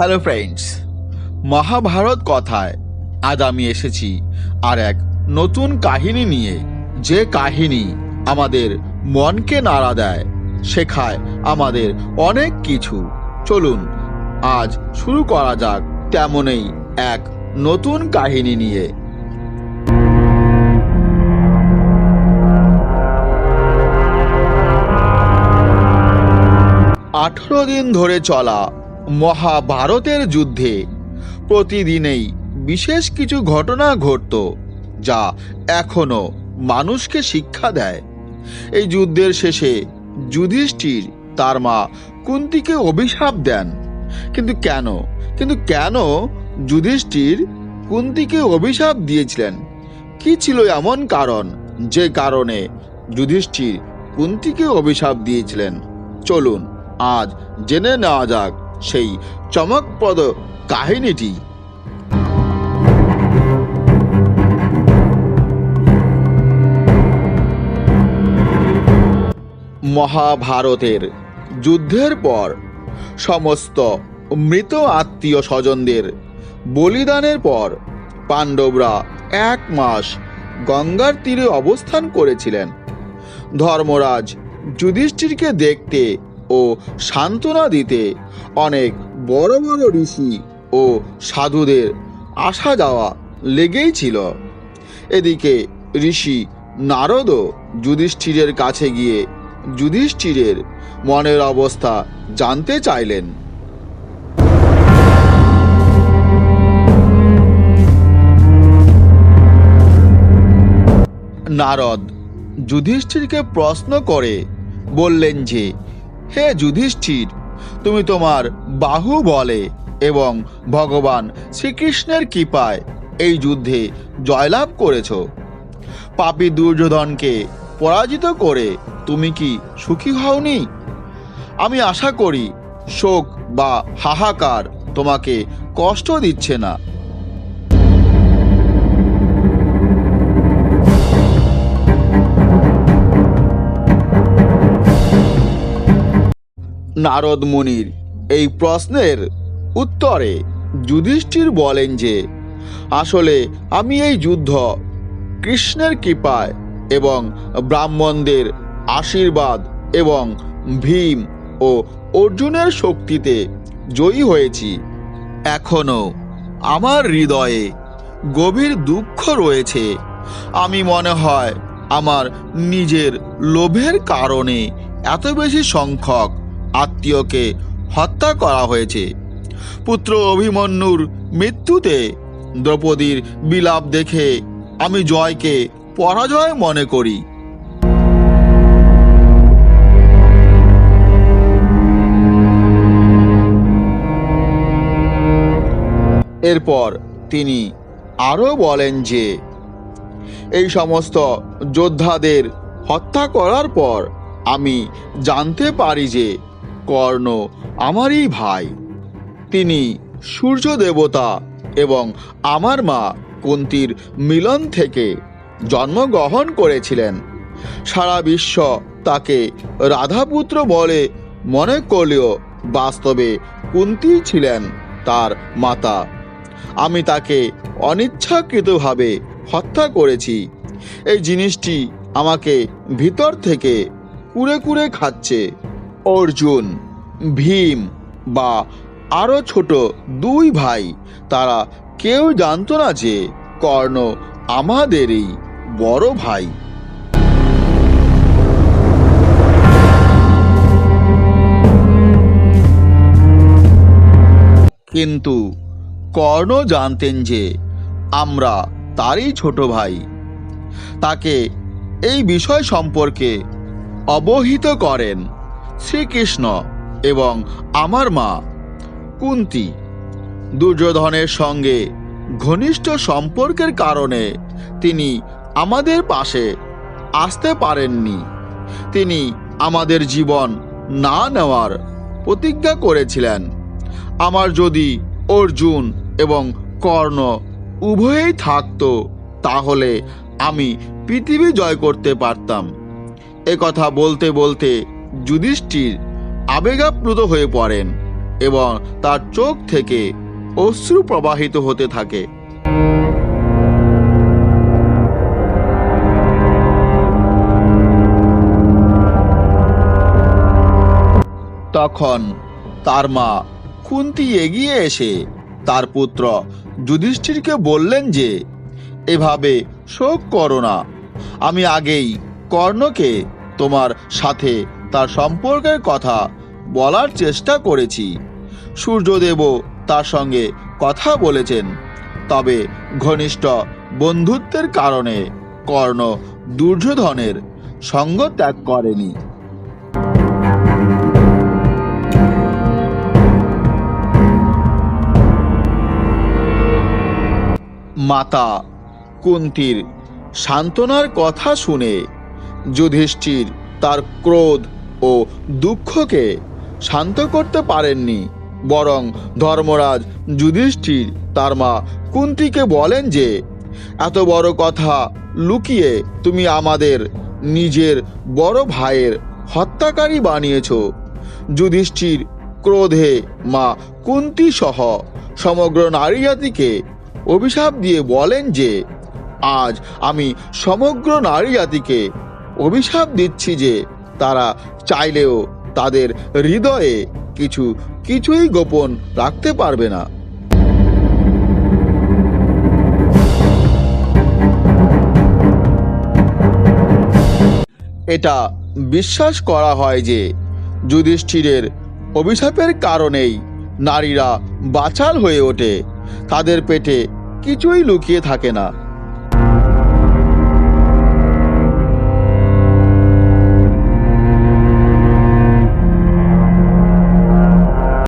Hello friends Mahabharata কথায় আজ আমি এসেছি আর এক নতুন কাহিনী নিয়ে। যে কাহিনী আমাদের মনকে নাড়া দেয়, শেখায় আমাদের অনেক কিছু। চলুন, আজ শুরু করা যাক তেমনই এক নতুন কাহিনী নিয়ে। আঠেরো দিন ধরে চলা মহাভারতের যুদ্ধে প্রতিদিনেই বিশেষ কিছু ঘটনা ঘটত, যা এখনও মানুষকে শিক্ষা দেয়। এই যুদ্ধের শেষে যুধিষ্ঠির তার মা কুন্তিকে অভিশাপ দেন। কিন্তু কেন? কিন্তু কেন যুধিষ্ঠির কুন্তিকে অভিশাপ দিয়েছিলেন? কি ছিল এমন কারণ যে কারণে যুধিষ্ঠির কুন্তিকে অভিশাপ দিয়েছিলেন? চলুন আজ জেনে নেওয়া যাক সেই চমকপ্রদ কাহিনীটি। মহাভারতের যুদ্ধের পর সমস্ত মৃত আত্মীয় স্বজনদের বলিদানের পর পাণ্ডবরা এক মাস গঙ্গার তীরে অবস্থান করেছিলেন। ধর্মরাজ যুধিষ্ঠিরকে দেখতে ও সান্ত্বনা দিতে। অনেক বড় বড় ঋষি ও সাধুদের আসা যাওয়া লেগেই ছিল। এদিকে ঋষি নারদও যুধিষ্ঠিরের কাছে গিয়ে যুধিষ্ঠিরের মনের অবস্থা জানতে চাইলেন। নারদ যুধিষ্ঠিরকে প্রশ্ন করে বললেন যে হে যুধিষ্ঠির, তুমি তোমার বাহু বলে এবং ভগবান শ্রীকৃষ্ণের কৃপায় এই যুদ্ধে জয়লাভ করেছ। পাপী দুর্যোধনকে পরাজিত করে তুমি কি সুখী হওনি? আমি আশা করি শোক বা হাহাকার তোমাকে কষ্ট দিচ্ছে না। নারদ মুনির এই প্রশ্নের উত্তরে যুধিষ্ঠির বলেন যে, আসলে আমি এই যুদ্ধ কৃষ্ণের কৃপায় এবং ব্রাহ্মণদের আশীর্বাদ এবং ভীম ও অর্জুনের শক্তিতে জয়ী হয়েছি। এখনও আমার হৃদয়ে গভীর দুঃখ রয়েছে। আমি মনে হয় আমার নিজের লোভের কারণে এত বেশি সংখ্যক আত্মীয়কে হত্যা করা হয়েছে। পুত্র অভিমন্যুর মৃত্যুতে দ্রৌপদীর বিলাপ দেখে আমি জয়কে পরাজয় মনে করি। এরপর তিনি আরও বলেন যে, এই সমস্ত যোদ্ধাদের হত্যা করার পর আমি জানতে পারি যে কর্ণ আমারই ভাই। তিনি সূর্য দেবতা এবং আমার মা কুন্তির মিলন থেকে জন্মগ্রহণ করেছিলেন। সারা বিশ্ব তাকে রাধাপুত্র বলে মনে করলেও বাস্তবে কুন্তি ছিলেন তার মাতা। আমি তাকে অনিচ্ছাকৃতভাবে হত্যা করেছি। এই জিনিসটি আমাকে ভিতর থেকে কুড়ে কুড়ে খাচ্ছে। অর্জুন, ভীম বা আরও ছোট দুই ভাই, তারা কেউ জানতো না যে কর্ণ আমাদেরই বড় ভাই। কিন্তু কর্ণ জানতেন যে আমরা তারই ছোট ভাই। তাকে এই বিষয় সম্পর্কে অবহিত করেন। শ্রীকৃষ্ণ এবং আমার মা, কুন্তি, দুর্যোধনের সঙ্গে ঘনিষ্ঠ সম্পর্কের কারণে তিনি আমাদের পাশে আসতে পারেননি। তিনি আমাদের জীবন না নেওয়ার প্রতিজ্ঞা করেছিলেন। আমার যদি অর্জুন এবং কর্ণ উভয়েই থাকত, তাহলে আমি পৃথিবী জয় করতে পারতাম। একথা বলতে বলতে যুধিষ্ঠির আবেগাপ্লুত হয়ে পড়েন এবং তার চোখ থেকে অশ্রু প্রবাহিত হতে থাকে। তখন তার মা কুন্তি এগিয়ে এসে তার পুত্র যুধিষ্ঠিরকে বললেন যে, এভাবে শোক করো না। আমি আগেই কর্ণকে তোমার সাথে তার সম্পর্কের কথা বলার চেষ্টা করেছি। সূর্যদেবও তার সঙ্গে কথা বলেছেন। তবে ঘনিষ্ঠ বন্ধুত্বের কারণে কর্ণ দুর্যোধনের সঙ্গ ত্যাগ করেনি। মাতা, কুন্তির সান্ত্বনার কথা শুনে যুধিষ্ঠির তার ক্রোধ ও দুঃখকে শান্ত করতে পারেননি। বরং ধর্মরাজ যুধিষ্ঠির তার মা কুন্তিকে বলেন যে, এত বড় কথা লুকিয়ে তুমি আমাদের নিজের বড় ভাইয়ের হত্যাকারী বানিয়েছ। যুধিষ্ঠির ক্রোধে মা কুন্তি সহ সমগ্র নারী জাতিকে অভিশাপ দিয়ে বলেন যে, আজ আমি সমগ্র নারী জাতিকে অভিশাপ দিচ্ছি যে তারা চাইলেও তাদের হৃদয়ে কিছু, কিছুই গোপন রাখতে পারবে না। এটা বিশ্বাস করা হয় যে যুধিষ্ঠিরের অভিশাপের কারণেই নারীরা বাচাল হয়ে ওঠে। তাদের পেটে কিছুই লুকিয়ে থাকে না।